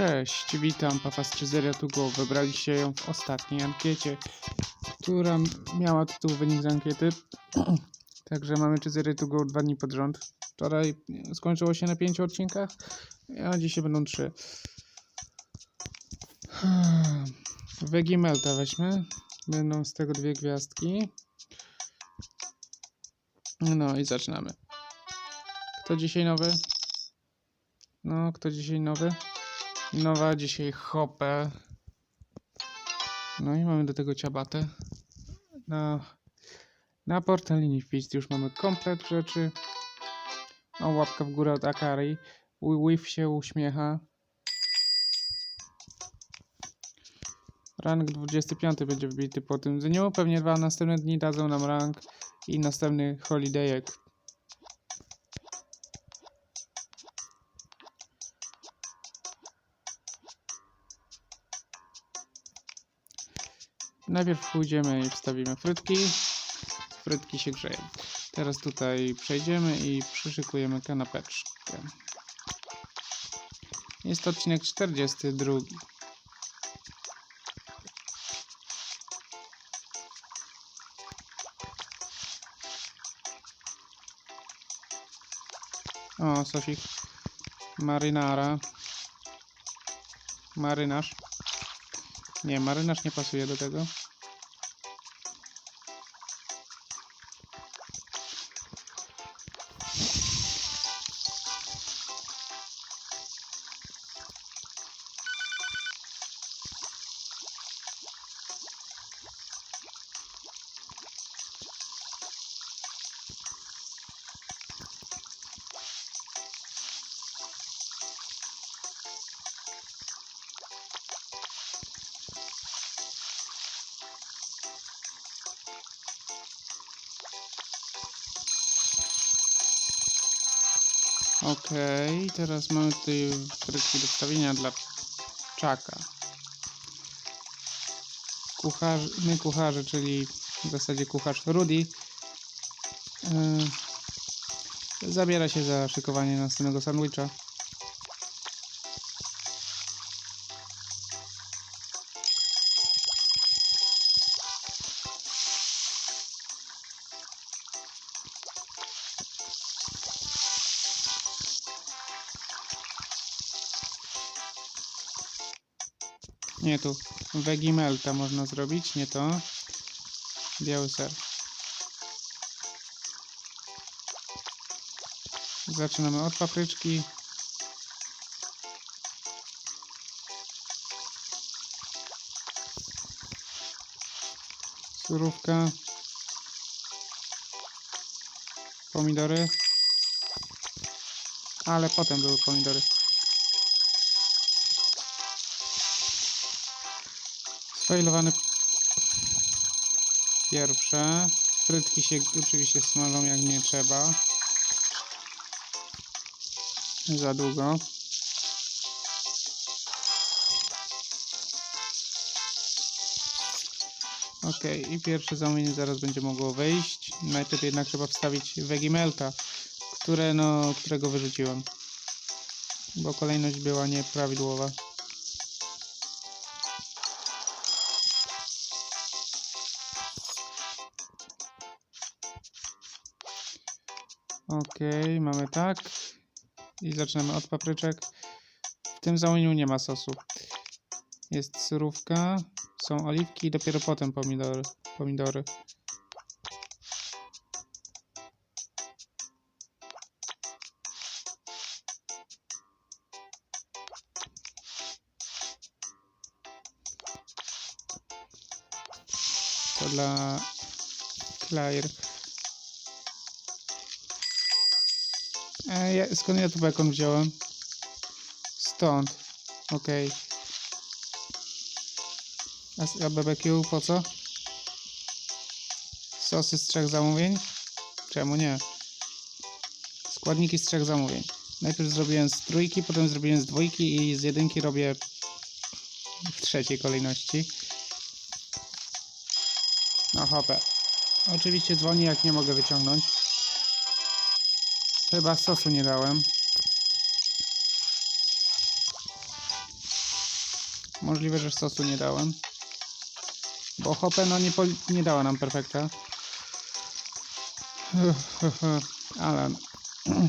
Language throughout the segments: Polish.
Cześć, witam Pafas 30 to go. Wybraliście ją w ostatniej ankiecie, która miała tytuł wynik z ankiety. Także mamy 30 to go dwa dni pod rząd. Wczoraj skończyło się na 5 odcinkach, a dzisiaj będą 3. Wegi Melta weźmy. Będą z tego dwie gwiazdki. No i zaczynamy. Kto dzisiaj nowy? No, kto dzisiaj nowy? Nowa dzisiaj hopę. No i mamy do tego ciabatę. Na, na portalini wpis już mamy komplet rzeczy. O, łapka w górę od Akari. Whiff się uśmiecha. Rank 25 będzie wbity po tym dniu. Pewnie dwa następne dni dadzą nam rank i następny holidayek. Najpierw pójdziemy i wstawimy frytki. Frytki się grzeją. Teraz tutaj przejdziemy i przyszykujemy kanapeczkę. Jest to odcinek 42. O, sosik. Marynara. Marynarz. Nie, marynarz nie pasuje do tego. Okej, teraz mamy tutaj frytki do wstawienia dla czaka. Kucharz, my kucharze, czyli w zasadzie kucharz Rudy, yy, zabiera się za szykowanie następnego sandwicha. Nie tu. Vegi melta można zrobić, nie to. Biały ser. Zaczynamy od papryczki. Surówka. Pomidory. Ale potem były pomidory. Sfailowane pierwsze. Frytki się oczywiście smażą jak nie trzeba. Za długo. Ok, i pierwsze zamówienie zaraz będzie mogło wejść. Najpierw jednak trzeba wstawić Vegimelta, które, no, którego wyrzuciłem. Bo kolejność była nieprawidłowa. Okej, mamy tak. I zaczynamy od papryczek. W tym zamówieniu nie ma sosu. Jest surówka, są oliwki i dopiero potem pomidory. pomidory. To dla Claire. E, ja, skąd ja tu bekon wziąłem? Stąd. Okej. S- a BBQ po co? Sosy z trzech zamówień? Czemu nie? Składniki z trzech zamówień. Najpierw zrobiłem z trójki, potem zrobiłem z dwójki i z jedynki robię w trzeciej kolejności. No hopę. Oczywiście dzwoni jak nie mogę wyciągnąć. Chyba sosu nie dałem. Możliwe, że sosu nie dałem. Bo hopę no nie, nie dała nam perfekta. Alan.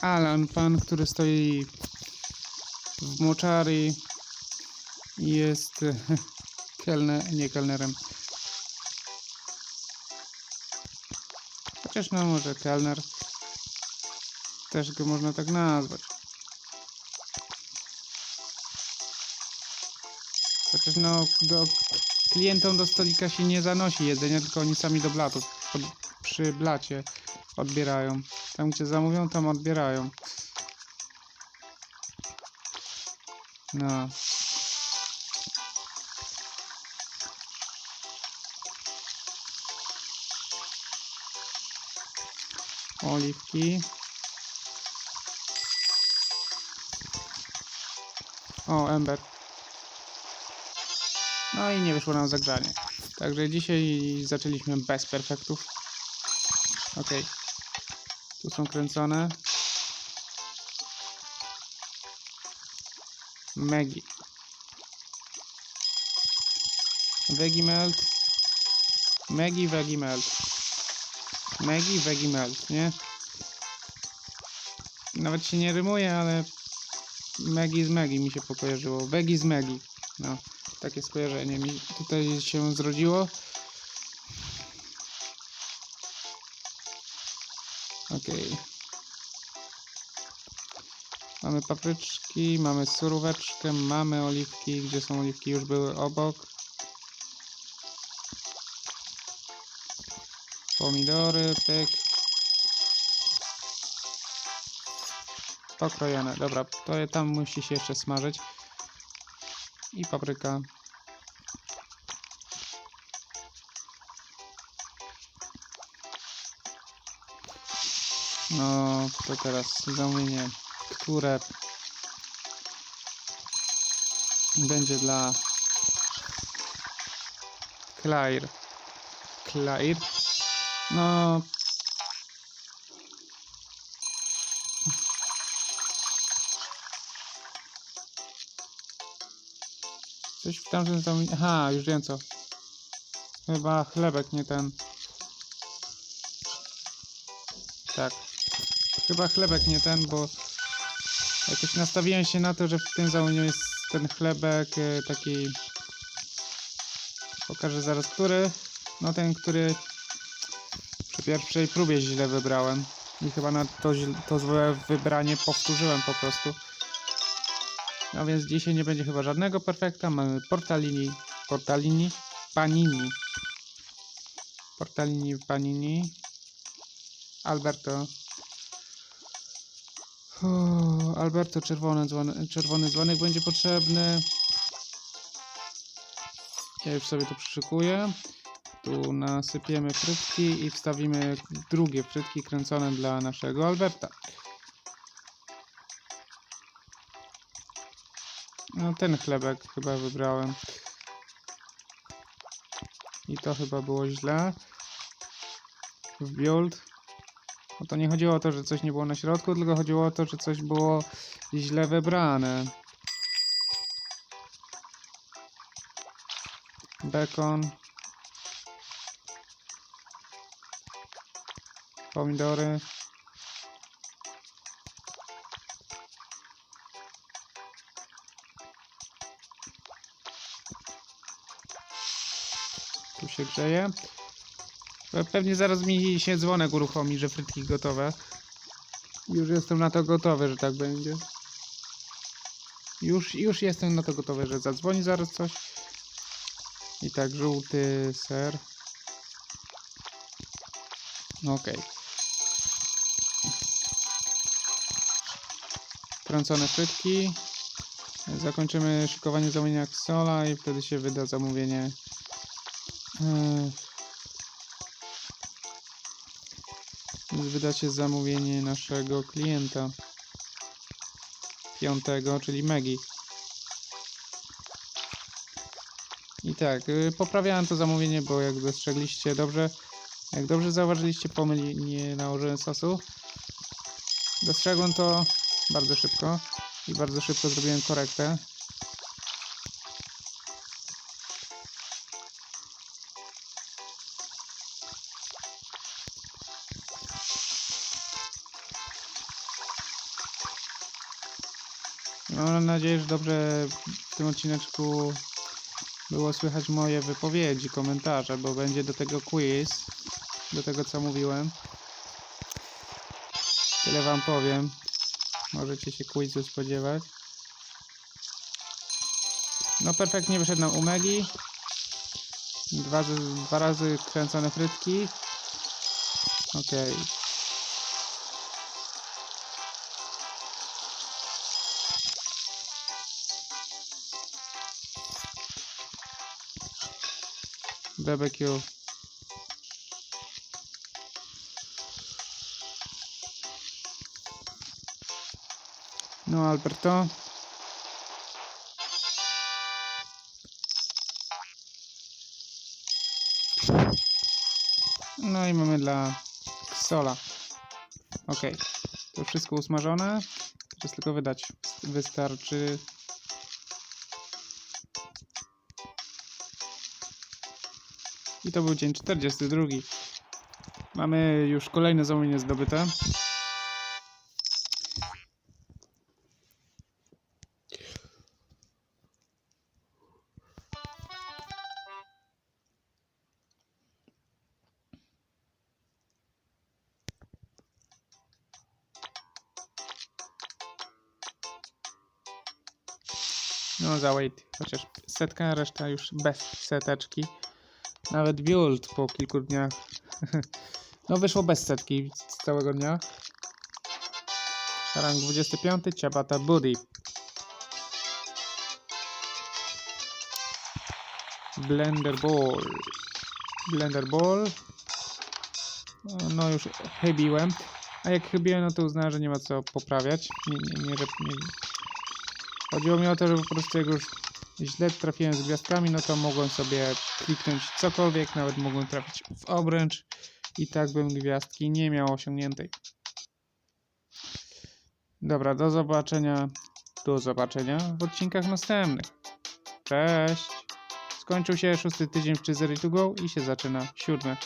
Alan, pan, który stoi w moczari jest kelner, nie kelnerem. Chociaż no może kelner. Też go można tak nazwać. Chociaż no do klientom do stolika się nie zanosi jedzenia, tylko oni sami do blatów pod, przy blacie odbierają. Tam gdzie zamówią, tam odbierają. No. Oliwki. O, Ember. No i nie wyszło nam zagrzanie. Także dzisiaj zaczęliśmy bez perfektów. Ok. Tu są kręcone. Megi. Vegi melt. Megi, vegi melt. Megi, vegi melt, nie? Nawet się nie rymuje, ale Megi z Megi mi się pokojarzyło. Vegi z Megi. No, takie skojarzenie mi tutaj się zrodziło. Okej. Mamy papryczki, mamy suróweczkę, mamy oliwki. Gdzie są oliwki? Już były obok. Pomidory, pyk. Pokrojone. Dobra, to tam musi się jeszcze smażyć. I papryka. No, to teraz zamówienie, które będzie dla Claire. Claire. No. Coś w tamtym zamówieniu. Aha, już wiem co. Chyba chlebek, nie ten. Tak. Chyba chlebek, nie ten, bo jakoś nastawiłem się na to, że w tym zamówieniu jest ten chlebek e, taki. Pokażę zaraz, który. No ten, który przy pierwszej próbie źle wybrałem. I chyba na to, to złe wybranie powtórzyłem po prostu. No więc dzisiaj nie będzie chyba żadnego perfekta. Mamy Portalini. Portalini. Panini. Portalini Panini. Alberto. Alberto, czerwony, dzwonek, czerwony dzwonek będzie potrzebny. Ja już sobie to przyszykuję. Tu nasypiemy frytki i wstawimy drugie frytki kręcone dla naszego Alberta. No ten chlebek chyba wybrałem. I to chyba było źle. W build. No to nie chodziło o to, że coś nie było na środku, tylko chodziło o to, że coś było źle wybrane. Bekon. Pomidory. Tu się grzeje. Pe- Pewnie zaraz mi się dzwonek uruchomi, że frytki gotowe. Już jestem na to gotowy, że tak będzie. Już, już jestem na to gotowy, że zadzwoni zaraz coś. I tak, żółty ser. No Okej. Kręcone frytki. Zakończymy szykowanie zamówienia Xola i wtedy się wyda zamówienie. Yy, wydacie zamówienie naszego klienta piątego, czyli Megi. I tak, y, poprawiałem to zamówienie, bo jak dostrzegliście dobrze, jak dobrze zauważyliście, pomyli nie nałożyłem sosu. Dostrzegłem to bardzo szybko i bardzo szybko zrobiłem korektę. Nadzieję, że dobrze w tym odcineczku było słychać moje wypowiedzi, komentarze, bo będzie do tego quiz, do tego co mówiłem. Tyle wam powiem. Możecie się quizu spodziewać. No perfektnie wyszedł nam Umegi. Dwa, dwa razy kręcone frytki. Okej. BBQ. No Alberto. No i mamy dla Sola. Ok. To wszystko usmażone. Teraz tylko wydać. Wystarczy. I to był dzień 42. Mamy już kolejne zamówienie zdobyte. No za wait, chociaż setka, reszta już bez seteczki. Nawet build po kilku dniach. No wyszło bez setki z całego dnia. Rang 25, Ciabata Buddy. Blender Ball. Blender Ball. No, już chybiłem. A jak chybiłem, no to uznałem, że nie ma co poprawiać. Nie, nie, nie, nie. Chodziło mi o to, że po prostu jak już źle trafiłem z gwiazdkami, no to mogłem sobie kliknąć cokolwiek, nawet mogłem trafić w obręcz i tak bym gwiazdki nie miał osiągniętej. Dobra, do zobaczenia. Do zobaczenia w odcinkach następnych. Cześć! Skończył się szósty tydzień w Cheesery to Go i się zaczyna siódmy.